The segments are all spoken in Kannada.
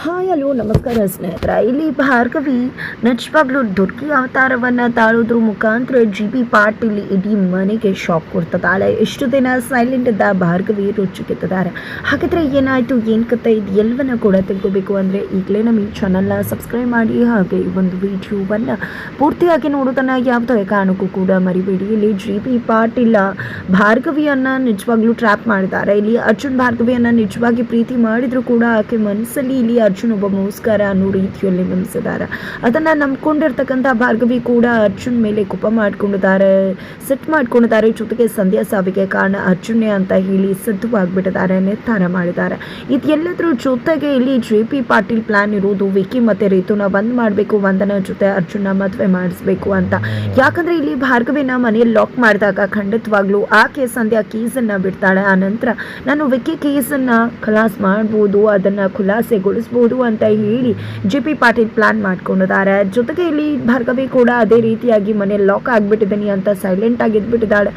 ಹಾಯ್, ಹಲೋ, ನಮಸ್ಕಾರ ಸ್ನೇಹಿತರ. ಇಲ್ಲಿ ಭಾರ್ಗವಿ ನಿಜವಾಗ್ಲೂ ದುರ್ಗಿ ಅವತಾರವನ್ನು ತಾಳೋದ್ರ ಮುಖಾಂತರ ಜಿ ಬಿ ಪಾಟೀಲ್ ಇಡೀ ಮನೆಗೆ ಶಾಕ್ ಕೊಡ್ತದಾಳೆ ಎಷ್ಟು ದಿನ ಸೈಲೆಂಟ್ ಇದ್ದ ಭಾರ್ಗವಿ ರುಚಿಗೆತ್ತಿದ್ದಾರೆ ಹಾಗಿದ್ರೆ ಏನಾಯಿತು, ಏನು ಕತೆ ಇದು ಎಲ್ಲವನ್ನ ಕೂಡ ತಿಳ್ಕೊಬೇಕು ಅಂದರೆ ಈಗಲೇ ನಮ್ಮ ಈ ಚಾನಲ್ನ ಸಬ್ಸ್ಕ್ರೈಬ್ ಮಾಡಿ, ಹಾಗೆ ಈ ಒಂದು ವಿಡಿಯೋವನ್ನು ಪೂರ್ತಿಯಾಗಿ ನೋಡೋದನ್ನು ಯಾವುದೇ ಕಾರಣಕ್ಕೂ ಕೂಡ ಮರಿಬೇಡಿ. ಇಲ್ಲಿ ಜಿ ಬಿ ಪಾಟೀಲ ಭಾರ್ಗವಿಯನ್ನು ನಿಜವಾಗ್ಲೂ ಟ್ರ್ಯಾಪ್ ಮಾಡಿದ್ದಾರೆ. ಇಲ್ಲಿ ಅರ್ಜುನ್ ಭಾರ್ಗವಿಯನ್ನು ನಿಜವಾಗಿ ಪ್ರೀತಿ ಮಾಡಿದ್ರು ಕೂಡ ಆಕೆ ಮನಸ್ಸಲ್ಲಿ ಇಲ್ಲಿ ಅರ್ಜುನ್ ಒಬ್ಬ ಮೋಸ್ಕರ ಅನ್ನೋ ರೀತಿಯಲ್ಲಿ ನೆನೆಸಿದ್ದಾರೆ ಅದನ್ನು ನಂಬ್ಕೊಂಡಿರ್ತಕ್ಕಂಥ ಭಾರ್ಗವಿ ಕೂಡ ಅರ್ಜುನ್ ಮೇಲೆ ಕೋಪ ಮಾಡ್ಕೊಂಡಿದ್ದಾರೆ ಸೆಟ್ ಮಾಡ್ಕೊಂಡಿದ್ದಾರೆ. ಜೊತೆಗೆ ಸಂಧ್ಯಾ ಸಾವಿಗೆ ಕಾರಣ ಅರ್ಜುನೇ ಅಂತ ಹೇಳಿ ಸಿದ್ಧವಾಗಿಬಿಟ್ಟಿದ್ದಾರೆ, ನಿರ್ಧಾರ ಮಾಡಿದ್ದಾರೆ. ಇದೆಲ್ಲದರ ಜೊತೆಗೆ ಇಲ್ಲಿ ಜೆ ಪಿ ಪಾಟೀಲ್ ಪ್ಲಾನ್ ಇರೋದು ವಿಕಿ ಮತ್ತೆ ರೀತುನ ಬಂದ್ ಮಾಡಬೇಕು, ವಂದನ ಜೊತೆ ಅರ್ಜುನ ಮದುವೆ ಮಾಡಿಸ್ಬೇಕು ಅಂತ. ಯಾಕಂದ್ರೆ ಇಲ್ಲಿ ಭಾರ್ಗವಿನ ಮನೆಯಲ್ಲಿ ಲಾಕ್ ಮಾಡಿದಾಗ ಖಂಡಿತವಾಗ್ಲೂ ಆಕೆ ಸಂಧ್ಯಾ ಕೇಸನ್ನು ಬಿಡ್ತಾಳೆ. ಆ ನಂತರ ನಾನು ವಿಕಿ ಕೇಸನ್ನ ಖಲಾಸ್ ಮಾಡ್ಬೋದು, ಅದನ್ನ ಖುಲಾಸೆಗೊಳಿಸ್ಬೋದು ಅಂತ ಹೇಳಿ ಜೆ ಪಿ ಪಾಟೀಲ್ ಪ್ಲಾನ್ ಮಾಡ್ಕೊಂಡಿದ್ದಾರೆ. ಜೊತೆಗೆ ಇಲ್ಲಿ ಭಾರ್ಗವಿ ಕೂಡ ಅದೇ ರೀತಿಯಾಗಿ ಮನೆ ಲಾಕ್ ಆಗಿಬಿಟ್ಟಿದ್ದೀನಿ ಅಂತ ಸೈಲೆಂಟ್ ಆಗಿ ಇದ್ಬಿಟ್ಟಿದ್ದಾಳೆ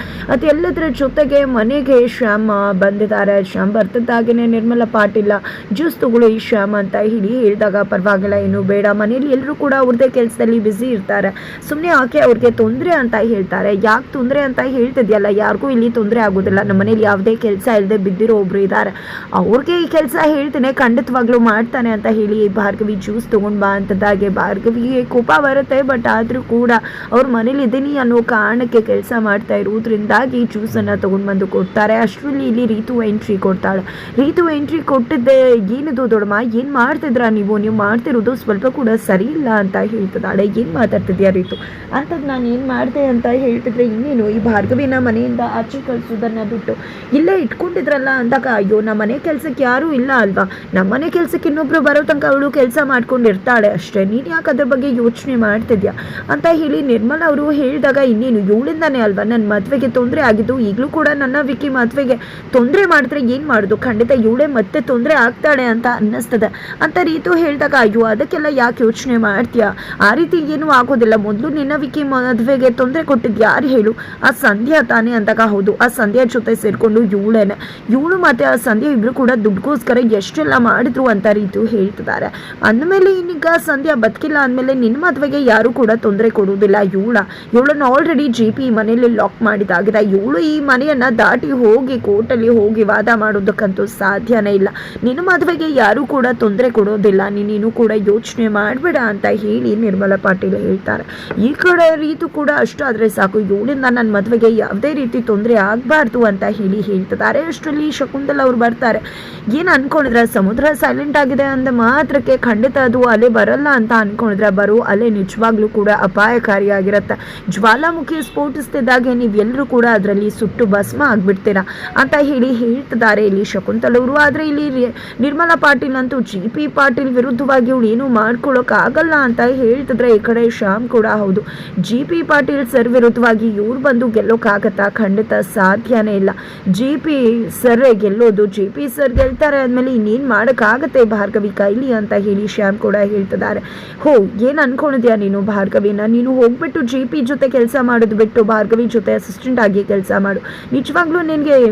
ಎಲ್ಲದರ ಜೊತೆಗೆ ಮನೆಗೆ ಶ್ಯಾಮ ಬಂದಿದ್ದಾರೆ. ಶ್ಯಾಮ್ ಬರ್ತಿದ್ದಾಗೇನೆ ನಿರ್ಮಲ ಪಾಟೀಲ ಜ್ಯೂಸ್ ತಗೊಳ್ಳಿ ಶ್ಯಾಮ್ ಅಂತ ಹೇಳಿ ಹೇಳಿದಾಗ ಪರವಾಗಿಲ್ಲ, ಏನು ಬೇಡ. ಮನೆಯಲ್ಲಿ ಎಲ್ಲರೂ ಕೂಡ ಅವ್ರದ್ದೇ ಕೆಲಸದಲ್ಲಿ ಬ್ಯುಸಿ ಇರ್ತಾರೆ. ಸುಮ್ಮನೆ ಆಕೆ ಅವ್ರಿಗೆ ತೊಂದರೆ ಅಂತ ಹೇಳ್ತಾರೆ? ಯಾಕೆ ತೊಂದರೆ ಅಂತ ಹೇಳ್ತಿದ್ಯಲ್ಲ? ಯಾರಿಗೂ ಇಲ್ಲಿ ತೊಂದರೆ ಆಗೋದಿಲ್ಲ. ನಮ್ಮ ಮನೇಲಿ ಯಾವುದೇ ಕೆಲಸ ಇಲ್ಲದೆ ಬಿದ್ದಿರೋ ಒಬ್ರು ಇದ್ದಾರೆ. ಅವ್ರಿಗೆ ಈ ಕೆಲಸ ಹೇಳ್ತೇನೆ, ಖಂಡಿತವಾಗ್ಲೂ ಮಾಡ್ತಾನೆ. ಅಂತ ಹೇಳಿ ಭಾರ್ಗವಿ ಜ್ಯೂಸ್ ತೊಗೊಂಡು ಬಾ ಅಂತದಾಗೆ. ಭಾರ್ಗವಿಗೆ ಕೋಪ ಬರುತ್ತೆ ಬಟ್ ಆದರೂ ಕೂಡ ಅವ್ರ ಮನೇಲಿ ಇದ್ದೀನಿ ಅನ್ನೋ ಕಾರಣಕ್ಕೆ ಕೆಲಸ ಮಾಡ್ತಾ ಇರೋದ್ರಿಂದಾಗಿ ಜ್ಯೂಸನ್ನು ತೊಗೊಂಡು ಬಂದು ಕೊಡ್ತಾರೆ. ಅಷ್ಟರಲ್ಲಿ ಇಲ್ಲಿ ರೀತು ಎಂಟ್ರಿ ಕೊಡ್ತಾಳೆ. ರೀತು ಎಂಟ್ರಿ ಕೊಟ್ಟಿದ್ದೆ, ಏನಿದು ದೊಡ್ಡಮ್ಮ? ಏನು ಮಾಡ್ತಿದ್ರ ನೀವು? ನೀವು ಮಾಡ್ತಿರೋದು ಸ್ವಲ್ಪ ಕೂಡ ಸರಿ ಇಲ್ಲ ಅಂತ ಹೇಳ್ತದಾಳೆ ಏನು ಮಾತಾಡ್ತಿದ್ಯಾ ರೀತು? ಅಂತದ್ ನಾನು ಏನು ಮಾಡಿದೆ ಅಂತ ಹೇಳ್ತಿದ್ರೆ ಇನ್ನೇನು? ಈ ಭಾರ್ಗವಿನ ಮನೆಯಿಂದ ಆಚೆ ಕಳಿಸೋದನ್ನು ಬಿಟ್ಟು ಇಲ್ಲೇ ಇಟ್ಕೊಂಡಿದ್ರಲ್ಲ ಅಂದಾಗ, ಅಯ್ಯೋ ನಮ್ಮ ಮನೆ ಕೆಲಸಕ್ಕೆ ಯಾರೂ ಇಲ್ಲ ಅಲ್ವಾ? ನಮ್ಮ ಮನೆ ಕೆಲಸಕ್ಕೆ ಬರೋ ತನಕ ಅವಳು ಕೆಲಸ ಮಾಡ್ಕೊಂಡಿರ್ತಾಳೆ ಅಷ್ಟೇ. ನೀನು ಯಾಕೆ ಅದ್ರ ಬಗ್ಗೆ ಯೋಚನೆ ಮಾಡ್ತಿದ್ಯಾ? ಅಂತ ಹೇಳಿ ನಿರ್ಮಲ ಅವರು ಹೇಳಿದಾಗ ಇನ್ನೇನು, ಇವಳಿಂದಾನೇ ಅಲ್ವಾ? ನನ್ನ ಮದುವೆಗೆ ತೊಂದರೆ ಆಗಿದ್ದು, ಈಗಲೂ ಕೂಡ ನನ್ನ ವಿಕಿ ಮದುವೆಗೆ ತೊಂದರೆ ಮಾಡಿದ್ರೆ ಏನು ಮಾಡೋದು? ಖಂಡಿತ ಇವಳೇ ಮತ್ತೆ ತೊಂದರೆ ಆಗ್ತಾಳೆ ಅಂತ ಅನ್ನಿಸ್ತದೆ. ಅಂತ ರೀತು ಹೇಳಿದಾಗ, ಅಯ್ಯೋ, ಅದಕ್ಕೆಲ್ಲ ಯಾಕೆ ಯೋಚನೆ ಮಾಡ್ತೀಯಾ? ಆ ರೀತಿ ಏನೂ ಆಗೋದಿಲ್ಲ. ಮೊದಲು ನಿನ್ನ ವಿಕಿ ಮದುವೆಗೆ ತೊಂದರೆ ಕೊಟ್ಟಿದ್ದು ಯಾರು ಹೇಳು? ಆ ಸಂಧ್ಯಾ ತಾನೇ ಅಂದಾಗ, ಹೌದು, ಆ ಸಂಧ್ಯಾ ಜೊತೆ ಸೇರಿಕೊಂಡು ಇವಳೇನೆ. ಇವಳು ಮತ್ತೆ ಆ ಸಂಧ್ಯಾ ಇಬ್ರು ಕೂಡ ದುಡ್ಡುಗೋಸ್ಕರ ಎಷ್ಟೆಲ್ಲ ಮಾಡಿದ್ರು ಅಂತ ರೀತು ಹೇಳ್ತಿದ್ದಾರೆ. ಅಂದಮೇಲೆ ಇನ್ನೀಗ ಸಂಧ್ಯಾ ಬದುಕಿಲ್ಲ ಅಂದಮೇಲೆ ನಿನ್ನ ಮದುವೆಗೆ ಯಾರು ಕೂಡ ತೊಂದರೆ ಕೊಡುವುದಿಲ್ಲ. ಇವಳ, ಇವಳನ್ನು ಆಲ್ರೆಡಿ ಜಿ ಪಿ ಮನೆಯಲ್ಲಿ ಲಾಕ್ ಮಾಡಿದಾಗಿದೆ ಇವಳು ಈ ಮನೆಯನ್ನು ದಾಟಿ ಹೋಗಿ ಕೋರ್ಟಲ್ಲಿ ಹೋಗಿ ವಾದ ಮಾಡೋದಕ್ಕಂತೂ ಸಾಧ್ಯನೇ ಇಲ್ಲ. ನಿನ್ನ ಮದುವೆಗೆ ಯಾರು ಕೂಡ ತೊಂದರೆ ಕೊಡೋದಿಲ್ಲ ನೀನು ಕೂಡ ಯೋಚನೆ ಮಾಡಬೇಡ ಅಂತ ಹೇಳಿ ನಿರ್ಮಲಾ ಪಾಟೀಲ್ ಹೇಳ್ತಾರೆ. ಈ ಕಡೆ ರೀತು ಕೂಡ ಅಷ್ಟು ಆದರೆ ಸಾಕು. ಇವಳಿಂದ ನನ್ನ ಮದುವೆಗೆ ಯಾವುದೇ ರೀತಿ ತೊಂದರೆ ಆಗಬಾರ್ದು ಅಂತ ಹೇಳಿ ಹೇಳ್ತಿದ್ದಾರೆ. ಅಷ್ಟರಲ್ಲಿ ಶಕುಂತಲ ಅವ್ರು ಬರ್ತಾರೆ. ಏನು ಅನ್ಕೊಂಡಿದ್ರೆ? ಸಮುದ್ರ ಸೈಲೆಂಟ್ ಆಗಿದೆ ಅಂದ ಮಾತ್ರಕ್ಕೆ ಖಂಡಿತ ಅದು ಅಲೆ ಬರಲ್ಲ ಅಂತ ಅನ್ಕೊಂಡಿದ್ರೆ ಬರೋ ಅಲೆ ನಿಜವಾಗ್ಲೂ ಕೂಡ ಅಪಾಯಕಾರಿಯಾಗಿರುತ್ತೆ. ಜ್ವಾಲಾಮುಖಿ ಸ್ಫೋಟಿಸ್ತಿದ್ದಾಗೆ ನೀವೆಲ್ಲರೂ ಕೂಡ ಅದರಲ್ಲಿ ಸುಟ್ಟು ಭಸ್ಮ ಆಗ್ಬಿಡ್ತೀರಾ ಅಂತ ಹೇಳಿ ಹೇಳ್ತಿದ್ದಾರೆ ಇಲ್ಲಿ ಶಕುಂತಲವರು ಆದರೆ ಇಲ್ಲಿ ನಿರ್ಮಲಾ ಪಾಟೀಲ್ ಅಂತೂ ಜಿ ಪಿ ಪಾಟೀಲ್ ವಿರುದ್ಧವಾಗಿ ಇವಳು ಏನು ಮಾಡ್ಕೊಳ್ಳೋಕ್ಕಾಗಲ್ಲ ಅಂತ ಹೇಳ್ತಿದ್ರೆ ಈ ಕಡೆ ಶ್ಯಾಮ್ ಕೂಡ ಹೌದು. ಜಿ ಪಿ ಪಾಟೀಲ್ ಸರ್ ವಿರುದ್ಧವಾಗಿ ಇವ್ರು ಬಂದು ಗೆಲ್ಲೋಕ್ಕಾಗತ್ತಾ ಖಂಡಿತ ಸಾಧ್ಯನೇ ಇಲ್ಲ. ಜಿ ಪಿ ಸರ್ ಗೆಲ್ಲೋದು, ಜಿ ಪಿ ಸರ್ ಗೆಲ್ತಾರೆ ಆದಮೇಲೆ ಇನ್ನೇನು ಮಾಡೋಕ್ಕಾಗತ್ತೆ ಭಾರ್ಗವಿ? ಕೈಲಿ ಅಂತ ಹೇಳಿ ಶ್ಯಾಮ್ ಕೂಡ ಹೇಳ್ತಿದ್ದಾರೆ. ಹೋ, ಏನು ಅನ್ಕೊಂಡಿದ್ಯಾ ನೀನು ಭಾರ್ಗವಿನ? ನೀನು ಹೋಗ್ಬಿಟ್ಟು ಜಿ ಪಿ ಜೊತೆ ಕೆಲಸ ಮಾಡೋದು ಬಿಟ್ಟು ಭಾರ್ಗವಿ ಜೊತೆ ಅಸಿಸ್ಟೆಂಟ್ ಆಗಿ ಕೆಲಸ ಮಾಡು. ನಿಜವಾಗ್ಲೂ ನಿನಗೆ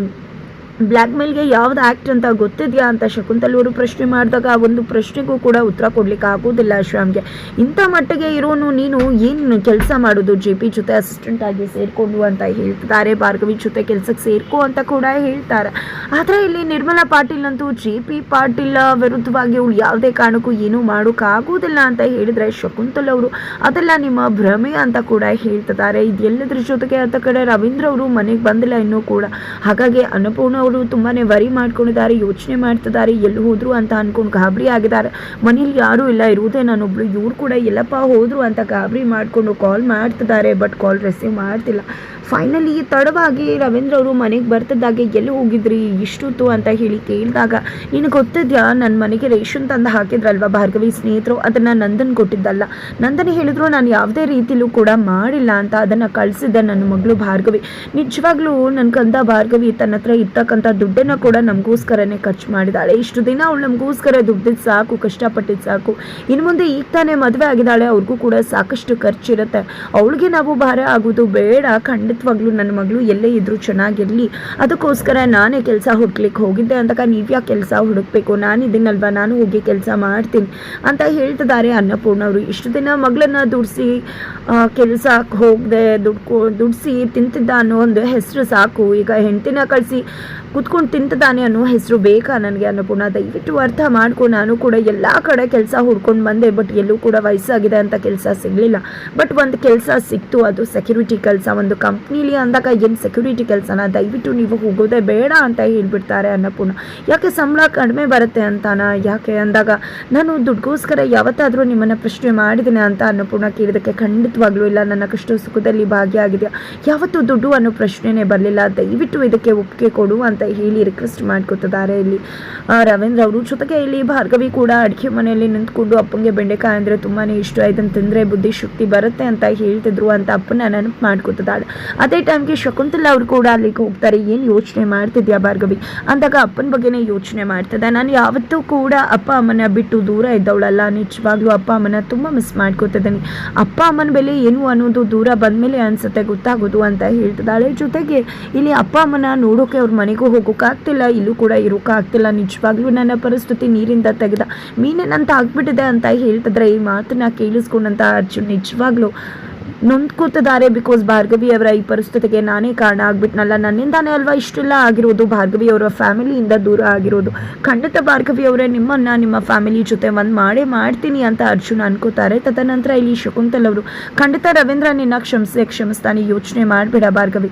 ಬ್ಲ್ಯಾಕ್ ಮೇಲ್ಗೆ ಯಾವ್ದು ಆ್ಯಕ್ಟ್ ಅಂತ ಗೊತ್ತಿದೆಯಾ ಅಂತ ಶಕುಂತಲ್ ಅವರು ಪ್ರಶ್ನೆ ಮಾಡಿದಾಗ ಆ ಒಂದು ಪ್ರಶ್ನೆಗೂ ಕೂಡ ಉತ್ತರ ಕೊಡ್ಲಿಕ್ಕೆ ಆಗೋದಿಲ್ಲ ಶ್ಯಾಮ್ಗೆ. ಇಂಥ ಮಟ್ಟಿಗೆ ಇರೋನು ನೀನು ಏನು ಕೆಲಸ ಮಾಡೋದು? ಜೆ ಪಿ ಜೊತೆ ಅಸಿಸ್ಟೆಂಟ್ ಆಗಿ ಸೇರಿಕೊಂಡು ಅಂತ ಹೇಳ್ತಾರೆ ಭಾರ್ಗವಿ ಜೊತೆ ಕೆಲಸಕ್ಕೆ ಸೇರ್ಕೊ ಅಂತ ಕೂಡ ಹೇಳ್ತಾರೆ. ಆದರೆ ಇಲ್ಲಿ ನಿರ್ಮಲಾ ಪಾಟೀಲ್ ಅಂತೂ ಜೆ ಪಿ ಪಾಟೀಲ್ ವಿರುದ್ಧವಾಗಿ ಅವಳು ಯಾವುದೇ ಕಾರಣಕ್ಕೂ ಏನೂ ಮಾಡೋಕ್ಕಾಗೋದಿಲ್ಲ ಅಂತ ಹೇಳಿದರೆ ಶಕುಂತಲ್ ಅವರು ಅದೆಲ್ಲ ನಿಮ್ಮ ಭ್ರಮೆ ಅಂತ ಕೂಡ ಹೇಳ್ತಿದ್ದಾರೆ. ಇದೆಲ್ಲದ್ರ ಜೊತೆಗೆ ಅಂತ ಕಡೆ ರವೀಂದ್ರ ಅವರು ಮನೆಗೆ ಬಂದಿಲ್ಲ ಇನ್ನೂ ಕೂಡ. ಹಾಗಾಗಿ ಅನ್ನಪೂರ್ಣ ಅವರು ತುಂಬಾನೇ ವರಿ ಮಾಡ್ಕೊಂಡಿದ್ದಾರೆ, ಯೋಚನೆ ಮಾಡ್ತಿದ್ದಾರೆ, ಎಲ್ಲಿ ಹೋದ್ರು ಅಂತ ಅನ್ಕೊಂಡು ಗಾಬರಿ ಆಗಿದ್ದಾರೆ. ಮನೇಲಿ ಯಾರೂ ಇಲ್ಲ, ಇರುವುದೇ ನಾನೊಬ್ಳು. ಇವ್ರು ಕೂಡ ಎಲ್ಲಪ್ಪ ಹೋದ್ರು ಅಂತ ಗಾಬರಿ ಮಾಡಿಕೊಂಡು ಕಾಲ್ ಮಾಡ್ತಿದ್ದಾರೆ ಬಟ್ ಕಾಲ್ ರಿಸೀವ್ ಮಾಡ್ತಿಲ್ಲ. ಫೈನಲಿ ತಡವಾಗಿ ರವೀಂದ್ರ ಅವರು ಮನೆಗೆ ಬರ್ತಿದ್ದಾಗೆ ಎಲ್ಲಿ ಹೋಗಿದ್ರಿ, ಇಷ್ಟೊತ್ತು ಅಂತ ಹೇಳಿ ಕೇಳಿದಾಗ, ನಿನಗೆ ಗೊತ್ತಿದ್ಯಾ? ನನ್ನ ಮನೆಗೆ ರೇಷನ್ ತಂದು ಹಾಕಿದ್ರಲ್ವಾ ಭಾರ್ಗವಿ? ಸ್ನೇಹಿತರು, ಅದನ್ನು ನಂದನ್ ಕೊಟ್ಟಿದ್ದಲ್ಲ. ನಂದನ್ ಹೇಳಿದ್ರು, ನಾನು ಯಾವುದೇ ರೀತಿಲೂ ಕೂಡ ಮಾಡಿಲ್ಲ ಅಂತ ಅದನ್ನು ಕಳಿಸಿದ್ದೆ ನನ್ನ ಮಗಳು ಭಾರ್ಗವಿ. ನಿಜವಾಗ್ಲೂ ನನ್ನ ಕಂದ ಭಾರ್ಗವಿ ತನ್ನ ಹತ್ರ ಬರ್ತಕ್ಕಂಥ ದುಡ್ಡನ್ನು ಕೂಡ ನಮಗೋಸ್ಕರನೇ ಖರ್ಚು ಮಾಡಿದ್ದಾಳೆ ಇಷ್ಟು ದಿನ ಅವಳು ನಮಗೋಸ್ಕರ ದುಡ್ಡಿದ್ದು ಸಾಕು ಕಷ್ಟಪಟ್ಟಿದ್ದು ಸಾಕು. ಇನ್ನು ಮುಂದೆ ಈಗ ತಾನೇ ಮದುವೆ ಆಗಿದ್ದಾಳೆ ಅವ್ರಿಗೂ ಕೂಡ ಸಾಕಷ್ಟು ಖರ್ಚಿರುತ್ತೆ. ಅವಳಿಗೆ ನಾವು ಭಾರ ಆಗೋದು ಬೇಡ. ಖಂಡಿತವಾಗ್ಲೂ ನನ್ನ ಮಗಳು ಎಲ್ಲೇ ಇದ್ದರೂ ಚೆನ್ನಾಗಿರಲಿ. ಅದಕ್ಕೋಸ್ಕರ ನಾನೇ ಕೆಲಸ ಹುಡ್ಕ್ಲಿಕ್ಕೆ ಹೋಗಿದ್ದೆ ಅಂದಾಗ ನೀವ್ಯಾ ಕೆಲಸ ಹುಡುಕ್ಬೇಕು? ನಾನಿದ್ದೀನಲ್ವಾ ನಾನು ಹೋಗಿ ಕೆಲಸ ಮಾಡ್ತೀನಿ ಅಂತ ಹೇಳ್ತಿದ್ದಾರೆ ಅನ್ನಪೂರ್ಣ ಅವರು. ಇಷ್ಟು ದಿನ ಮಗಳನ್ನ ದುಡಿಸಿ ಕೆಲಸಕ್ಕೆ ಹೋಗದೆ, ದುಡ್ಕೊ, ದುಡಿಸಿ ತಿಂತಿದ್ದ ಅನ್ನೋ ಒಂದು ಹೆಸರು ಸಾಕು. ಈಗ ಹೆಂಡತಿನ ಕಳಿಸಿ ಕುತ್ಕೊಂಡು ತಿಂತದಾನೆ ಅನ್ನೋ ಹೆಸರು ಬೇಕಾ ನನಗೆ ಅನ್ನಪೂರ್ಣ ದಯವಿಟ್ಟು ಅರ್ಥ ಮಾಡ್ಕೊ, ನಾನು ಕೂಡ ಎಲ್ಲ ಕಡೆ ಕೆಲಸ ಹುಡ್ಕೊಂಡು ಬಂದೆ ಬಟ್ ಎಲ್ಲೂ ಕೂಡ ವಯಸ್ಸಾಗಿದೆ ಅಂತ ಕೆಲಸ ಸಿಗಲಿಲ್ಲ. ಬಟ್ ಒಂದು ಕೆಲಸ ಸಿಕ್ತು, ಅದು ಸೆಕ್ಯೂರಿಟಿ ಕೆಲಸ. ಒಂದು ಕಂಪ್ನೀಲಿ ಅಂದಾಗ ಏನು ಸೆಕ್ಯೂರಿಟಿ ಕೆಲಸನ? ದಯವಿಟ್ಟು ನೀವು ಹೋಗೋದೇ ಬೇಡ ಅಂತ ಹೇಳ್ಬಿಡ್ತಾರೆ ಅನ್ನಪೂರ್ಣ ಯಾಕೆ ಸಂಬಳ ಕಡಿಮೆ ಬರುತ್ತೆ ಅಂತಾನ? ಯಾಕೆ ಅಂದಾಗ, ನಾನು ದುಡ್ಗೋಸ್ಕರ ಯಾವತ್ತಾದರೂ ನಿಮ್ಮನ್ನು ಪ್ರಶ್ನೆ ಮಾಡಿದ್ದೇನೆ ಅಂತ ಅನ್ನಪೂರ್ಣ ಕೇಳಿದಕ್ಕೆ ಖಂಡಿತವಾಗ್ಲೂ ಇಲ್ಲ. ನನ್ನ ಕಷ್ಟ ಸುಖದಲ್ಲಿ ಭಾಗಿಯಾಗಿದೆಯಾ? ಯಾವತ್ತೂ ದುಡ್ಡು ಅನ್ನೋ ಪ್ರಶ್ನೆನೇ ಬರಲಿಲ್ಲ. ದಯವಿಟ್ಟು ಇದಕ್ಕೆ ಒಪ್ಪಿಗೆ ಕೊಡು ಅಂತ ಹೇಳಿ ರಿಕ್ವೆಸ್ಟ್ ಮಾಡ್ಕೊತಿದ್ದಾರೆ ಇಲ್ಲಿ. ರವೀಂದ್ರ ಅವರು. ಜೊತೆಗೆ ಇಲ್ಲಿ ಭಾರ್ಗವಿ ಕೂಡ ಅಡುಗೆ ಮನೆಯಲ್ಲಿ ನಿಂತ್ಕೊಂಡು ಅಪ್ಪಂಗೆ ಬೆಂಡೆಕಾಯಿ ಅಂದರೆ ತುಂಬಾ ಇಷ್ಟ ಇದನ್ನು ತಿಂದರೆ ಬುದ್ಧಿ ಶಕ್ತಿ ಬರುತ್ತೆ ಅಂತ ಹೇಳ್ತಿದ್ರು ಅಂತ ಅಪ್ಪನ ನೆನಪು ಮಾಡ್ಕೊತಿದ್ದಾಳೆ. ಅದೇ ಟೈಮ್ಗೆ ಶಕುಂತಲಾ ಅವರು ಕೂಡ ಅಲ್ಲಿಗೆ ಹೋಗ್ತಾರೆ. ಏನು ಯೋಚನೆ ಮಾಡ್ತಿದ್ಯಾ ಭಾರ್ಗವಿ? ಅಂದಾಗ ಅಪ್ಪನ ಬಗ್ಗೆನೇ ಯೋಚನೆ ಮಾಡ್ತಿದ್ದೆ ನಾನು ಯಾವತ್ತೂ ಕೂಡ ಅಪ್ಪ ಅಮ್ಮನ ಬಿಟ್ಟು ದೂರ ಇದ್ದವಳಲ್ಲ. ನಿಜವಾಗ್ಲೂ ಅಪ್ಪ ಅಮ್ಮನ ತುಂಬ ಮಿಸ್ ಮಾಡ್ಕೊತಿದ್ದೀನಿ. ಅಪ್ಪ ಅಮ್ಮನ ಬೆಲೆ ಏನು ಅನ್ನೋದು ದೂರ ಬಂದಮೇಲೆ ಅನ್ಸುತ್ತೆ, ಗೊತ್ತಾಗೋದು ಅಂತ ಹೇಳ್ತಿದ್ದಾಳೆ. ಜೊತೆಗೆ ಇಲ್ಲಿ ಅಪ್ಪ ಅಮ್ಮನ ನೋಡೋಕೆ ಅವ್ರ ಮನೆಗೂ ಹೋಗೋಕ್ಕಾಗ್ತಿಲ್ಲ ಇಲ್ಲೂ ಕೂಡ ಇರೋಕ್ಕಾಗ್ತಿಲ್ಲ ನಿಜವಾಗ್ಲೂ ನನ್ನ ಪರಿಸ್ಥಿತಿ ನೀರಿಂದ ತೆಗೆದ ಮೀನೇನಂತ ಆಗ್ಬಿಟ್ಟಿದೆ ಅಂತ ಹೇಳ್ತಿದ್ರೆ ಈ ಮಾತನ್ನ ಕೇಳಿಸ್ಕೊಂಡಂತ ಅರ್ಜುನ್ ನಿಜವಾಗ್ಲೂ ನೊಂದ್ಕೋತಿದ್ದಾರೆ ಬಿಕಾಸ್ ಭಾರ್ಗವಿ ಅವರ ಈ ಪರಿಸ್ಥಿತಿಗೆ ನಾನೇ ಕಾರಣ ಆಗ್ಬಿಟ್ನಲ್ಲ. ನನ್ನಿಂದಾನೇ ಅಲ್ವಾ ಇಷ್ಟೆಲ್ಲ ಆಗಿರೋದು? ಭಾರ್ಗವಿ ಅವರ ಫ್ಯಾಮಿಲಿಯಿಂದ ದೂರ ಆಗಿರೋದು. ಖಂಡಿತ ಭಾರ್ಗವಿ ಅವರೇ, ನಿಮ್ಮನ್ನ ನಿಮ್ಮ ಫ್ಯಾಮಿಲಿ ಜೊತೆ ಒಂದು ಮಾಡೇ ಮಾಡ್ತೀನಿ ಅಂತ ಅರ್ಜುನ್ ಅನ್ಕೋತಾರೆ. ತದನಂತರ ಇಲ್ಲಿ ಶಕುಂತಲ್ ಅವರು, ಖಂಡಿತ ರವೀಂದ್ರ ನಿನ್ನ ಕ್ಷಮಿಸೇ, ಕ್ಷಮಿಸ್ತಾನೆ, ಯೋಚನೆ ಮಾಡಬೇಡ ಭಾರ್ಗವಿ.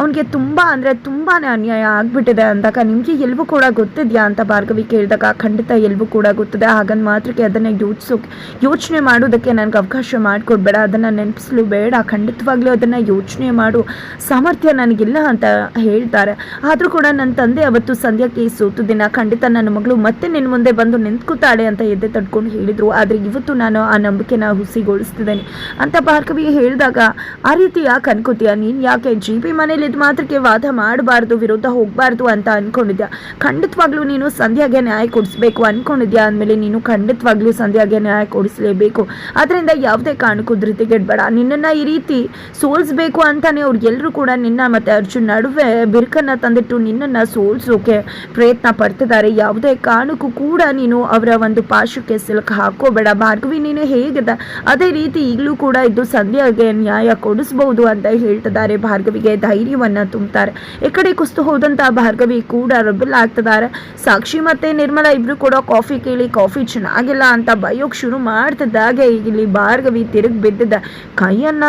ಅವನಿಗೆ ತುಂಬ ಅಂದರೆ ತುಂಬಾ ಅನ್ಯಾಯ ಆಗಿಬಿಟ್ಟಿದೆ ಅಂದಾಗ ನಿಮಗೆ ಎಲ್ವೂ ಕೂಡ ಗೊತ್ತಿದೆಯಾ ಅಂತ ಭಾರ್ಗವಿ ಕೇಳಿದಾಗ, ಖಂಡಿತ ಎಲ್ಲವೂ ಕೂಡ ಗೊತ್ತಿದೆ. ಹಾಗಂದ್ ಮಾತ್ರಕ್ಕೆ ಅದನ್ನು ಯೋಚಿಸೋಕೆ, ಯೋಚನೆ ಮಾಡೋದಕ್ಕೆ ನನಗೆ ಅವಕಾಶ ಮಾಡಿಕೊಡ್ಬೇಡ. ಅದನ್ನು ನೆನಪಿಸ್ಲು ಬೇಡ, ಖಂಡಿತವಾಗ್ಲೂ ಅದನ್ನು ಯೋಚನೆ ಮಾಡು. ಸಾಮರ್ಥ್ಯ ನನಗಿಲ್ಲ ಅಂತ ಹೇಳ್ತಾರೆ. ಆದರೂ ಕೂಡ ನನ್ನ ತಂದೆ ಅವತ್ತು ಸಂಧ್ಯಾಕ್ಕೆ ಈ ಸೋತು ದಿನ ಖಂಡಿತ ನನ್ನ ಮಗಳು ಮತ್ತೆ ನಿನ್ನ ಮುಂದೆ ಬಂದು ನಿಂತ್ಕೊತಾಳೆ ಅಂತ ಎದ್ದೆ ತಡ್ಕೊಂಡು ಹೇಳಿದರು. ಆದರೆ ಇವತ್ತು ನಾನು ಆ ನಂಬಿಕೆನ ಹುಸಿಗೊಳಿಸ್ತಿದ್ದೇನೆ. ಅಂತ ಭಾರ್ಗವಿ ಹೇಳಿದಾಗ, ಆ ರೀತಿ ಯಾಕೆ ಅನ್ಕೋತೀಯ? ನೀನು ಯಾಕೆ ಜಿ ಪಿ ಮನೇಲಿ ಇದು ಮಾತ್ರಕ್ಕೆ ವಾದ ಮಾಡಬಾರ್ದು ವಿರುದ್ಧ ಹೋಗಬಾರ್ದು ಅಂತ ಅನ್ಕೊಂಡಿದ್ಯಾ? ಖಂಡಿತವಾಗ್ಲೂ ನೀನು ಸಂಧ್ಯಾಗೆ ನ್ಯಾಯ ಕೊಡಿಸ್ಬೇಕು ಅನ್ಕೊಂಡಿದ್ಯಾ? ಅಂದಮೇಲೆ ನೀನು ಖಂಡಿತವಾಗ್ಲೂ ಸಂಧ್ಯಾಗೆ ನ್ಯಾಯ ಕೊಡಿಸಲೇಬೇಕು. ಅದರಿಂದ ಯಾವುದೇ ಕಾರಣಕ್ಕೂ ಧೃತಿಗೆಡ್ಬೇಡ ನಿನ್ನನ್ನು ಈ ರೀತಿ ಸೋಲಿಸ್ಬೇಕು ಅಂತಾನೆ ಅವ್ರು ಎಲ್ಲರೂ ಕೂಡ ನಿನ್ನ ಮತ್ತು ಅರ್ಜುನ್ ನಡುವೆ ಬಿರುಕನ್ನು ತಂದಿಟ್ಟು ನಿನ್ನನ್ನು ಸೋಲ್ಸೋಕೆ ಪ್ರಯತ್ನ ಪಡ್ತಿದ್ದಾರೆ. ಯಾವುದೇ ಕಾರಣಕ್ಕೂ ಕೂಡ ನೀನು ಅವರ ಒಂದು ಪಾಶಕ್ಕೆ ಸಿಲುಕು ಹಾಕೋಬೇಡ ಭಾರ್ಗವಿ, ನೀನು ಹೇಗಿದೆ? ಅದೇ ರೀತಿ ಈಗಲೂ ಕೂಡ ಇದು ಸಂಧ್ಯಾಗೆ ನ್ಯಾಯ ಕೊಡಿಸ್ಬಹುದು ಅಂತ ಹೇಳ್ತಿದ್ದಾರೆ. ಭಾರ್ಗವಿಗೆ ಧೈರ್ಯವನ್ನ ತುಂಬುತ್ತಾರೆ ಈ ಕಡೆ ಕುಸ್ತು ಹೋದಂತ ಭಾರ್ಗವಿ ಕೂಡ ರಬ್ಬಲ್ ಆಗ್ತಿದ್ದಾರೆ. ಸಾಕ್ಷಿ ಮತ್ತೆ ನಿರ್ಮಲಾ ಇಬ್ರು ಕೂಡ ಕಾಫಿ ಕೇಳಿ ಕಾಫಿ ಚೆನ್ನಾಗಿಲ್ಲ ಅಂತ ಬಯೋಕ್ ಶುರು ಮಾಡ್ತಿದ್ದಾಗೆ. ಇಲ್ಲಿ ಭಾರ್ಗವಿ ತಿರುಗಿ ಬಿದ್ದಿದ್ದ ಕೈಯನ್ನ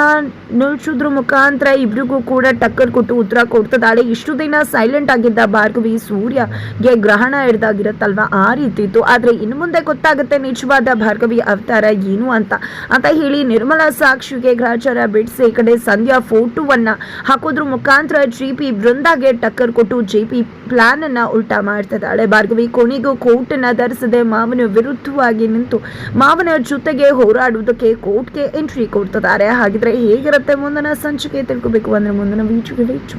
ನುಳ್ಸೋದ್ರ ಮುಖಾಂತರ ಇಬ್ರಿಗೂ ಕೂಡ ಟಕ್ಕರ್ ಕೊಟ್ಟು ಉತ್ತರ ಕೊಡ್ತದಾಳೆ ಇಷ್ಟು ದಿನ ಸೈಲೆಂಟ್ ಆಗಿದ್ದ ಭಾರ್ಗವಿ ಸೂರ್ಯಗೆ ಗ್ರಹಣ ಹಿಡ್ದಾಗಿರತ್ತಲ್ವಾ? ಆ ರೀತಿ ಇತ್ತು. ಆದ್ರೆ ಇನ್ನು ಮುಂದೆ ಗೊತ್ತಾಗುತ್ತೆ ನಿಜವಾದ ಭಾರ್ಗವಿ ಅವತಾರ ಏನು ಅಂತ. ಅಂತ ಹೇಳಿ ನಿರ್ಮಲಾ ಸಾಕ್ಷಿಗೆ ಗ್ರಹಚಾರ ಬಿಡಿಸಿ ಈ ಕಡೆ ಸಂಧ್ಯಾ ಫೋಟೋವನ್ನ ಹಾಕೋದ್ರ. ಮುಖಾಂತರ ಜಿ ಪಿ ಬೃಂದಾಗೆ ಟಕ್ಕರ್ ಕೊಟ್ಟು ಜಿ ಪಿ ಪ್ಲಾನ್ ಅನ್ನ ಉಲ್ಟಾ ಮಾಡ್ತಿದ್ದಾಳೆ. ಭಾರ್ಗವಿ ಕೊನೆಗೂ ಕೋರ್ಟನ್ನ ಧರಿಸದೆ ಮಾವನ ವಿರುದ್ಧವಾಗಿ ನಿಂತು ಮಾವನ ಜೊತೆಗೆ ಹೋರಾಡುವುದಕ್ಕೆ ಕೋರ್ಟ್ಗೆ ಎಂಟ್ರಿ ಕೊಡ್ತಿದ್ದಾರೆ. ಹಾಗಿದ್ರೆ ಹೇಗಿರುತ್ತೆ ಮುಂದಿನ ಸಂಚಿಕೆ ತಿಳ್ಕೋಬೇಕು ಅಂದ್ರೆ ಮುಂದಿನ ವೇಟ್